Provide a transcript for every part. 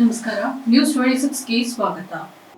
ನಮಸ್ಕಾರ news twenty ಸಿಕ್ಸ್ಗೆ ಸ್ವಾಗತ.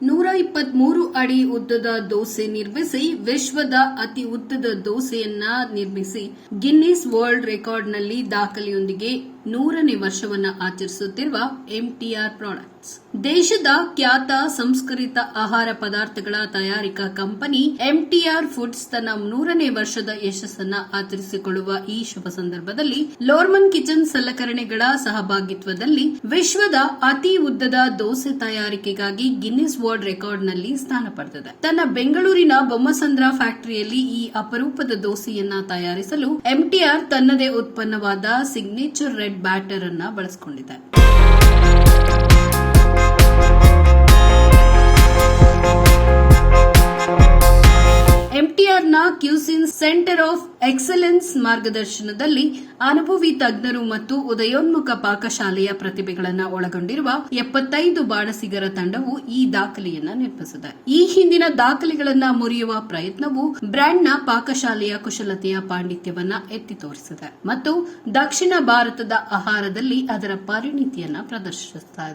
ನೂರ ಇಪ್ಪತ್ಮೂರು ಅಡಿ ಉದ್ದದ ದೋಸೆ ನಿರ್ಮಿಸಿ, ವಿಶ್ವದ ಅತಿ ಉದ್ದದ ದೋಸೆಯನ್ನ ನಿರ್ಮಿಸಿ ಗಿನ್ನಿಸ್ ವರ್ಲ್ಡ್ ರೆಕಾರ್ಡ್ನಲ್ಲಿ ದಾಖಲೆಯೊಂದಿಗೆ ನೂರನೇ ವರ್ಷವನ್ನ ಆಚರಿಸುತ್ತಿರುವ ಎಂಟಿಆರ್ ಪ್ರಾಡಕ್ಟ್ಸ್ ದೇಶದ ಖ್ಯಾತ ಸಂಸ್ಕರಿತ ಆಹಾರ ಪದಾರ್ಥಗಳ ತಯಾರಿಕಾ ಕಂಪನಿ ಎಂಟಿಆರ್ ಫುಡ್ಸ್ ತನ್ನ ನೂರನೇ ವರ್ಷದ ಯಶಸ್ಸನ್ನ ಆಚರಿಸಿಕೊಳ್ಳುವ ಈ ಶುಭ ಸಂದರ್ಭದಲ್ಲಿ ಲೋರ್ಮನ್ ಕಿಚನ್ ಸಲಕರಣೆಗಳ ಸಹಭಾಗಿತ್ವದಲ್ಲಿ ವಿಶ್ವದ ಅತಿ ಉದ್ದದ ದೋಸೆ ತಯಾರಿಕೆಗಾಗಿ ಗಿನ್ನಿಸ್ ವರ್ಲ್ಡ್ ರೆಕಾರ್ಡ್ನಲ್ಲಿ ಸ್ಥಾನ ಪಡೆದಿದೆ. ತನ್ನ ಬೆಂಗಳೂರಿನ ಬೊಮ್ಮಸಂದ್ರ ಫ್ಯಾಕ್ಟರಿಯಲ್ಲಿ ಈ ಅಪರೂಪದ ದೋಸೆಯನ್ನ ತಯಾರಿಸಲು ಎಂಟಿಆರ್ ತನ್ನದೇ ಉತ್ಪನ್ನವಾದ ಸಿಗ್ನೇಚರ್ ರೆಡ್ ಬ್ಯಾಟರ್ ಅನ್ನ ಸೆಂಟರ್ ಆಫ್ ಎಕ್ಸಲೆನ್ಸ್ ಮಾರ್ಗದರ್ಶನದಲ್ಲಿ ಅನುಭವಿ ತಜ್ಞರು ಮತ್ತು ಉದಯೋನ್ಮುಖ ಪಾಕಶಾಲೆಯ ಪ್ರತಿಭೆಗಳನ್ನು ಒಳಗೊಂಡಿರುವ ಎಪ್ಪತ್ತೈದು ಬಾಣಸಿಗರ ತಂಡವು ಈ ದಾಖಲೆಯನ್ನು ನಿರ್ಮಿಸಿದೆ. ಈ ಹಿಂದಿನ ದಾಖಲೆಗಳನ್ನು ಮುರಿಯುವ ಪ್ರಯತ್ನವು ಬ್ರ್ಯಾಂಡ್ನ ಪಾಕಶಾಲೆಯ ಕುಶಲತೆಯ ಪಾಂಡಿತ್ಯವನ್ನ ಎತ್ತಿ ತೋರಿಸಿದೆ ಮತ್ತು ದಕ್ಷಿಣ ಭಾರತದ ಆಹಾರದಲ್ಲಿ ಅದರ ಪರಿಣಿತಿಯನ್ನ ಪ್ರದರ್ಶಿಸುತ್ತಾ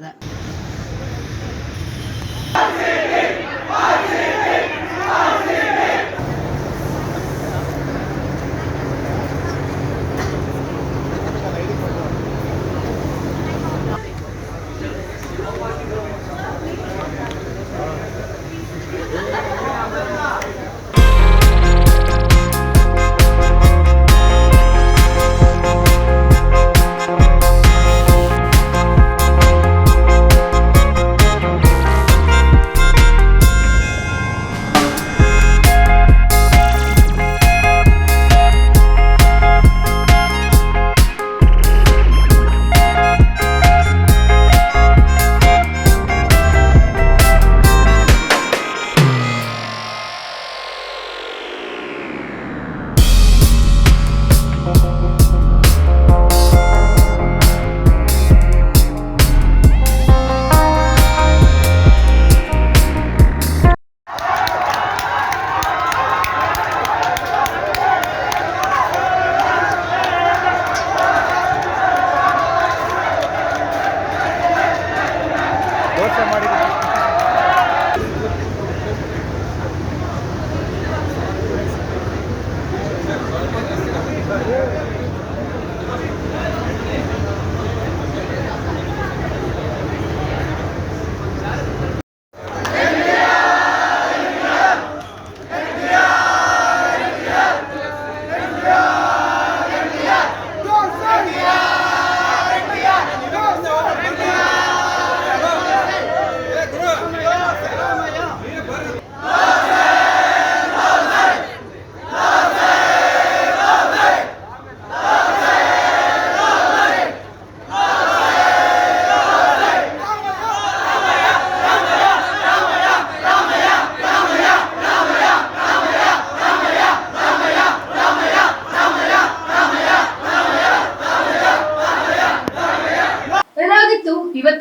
ದೋಸೆ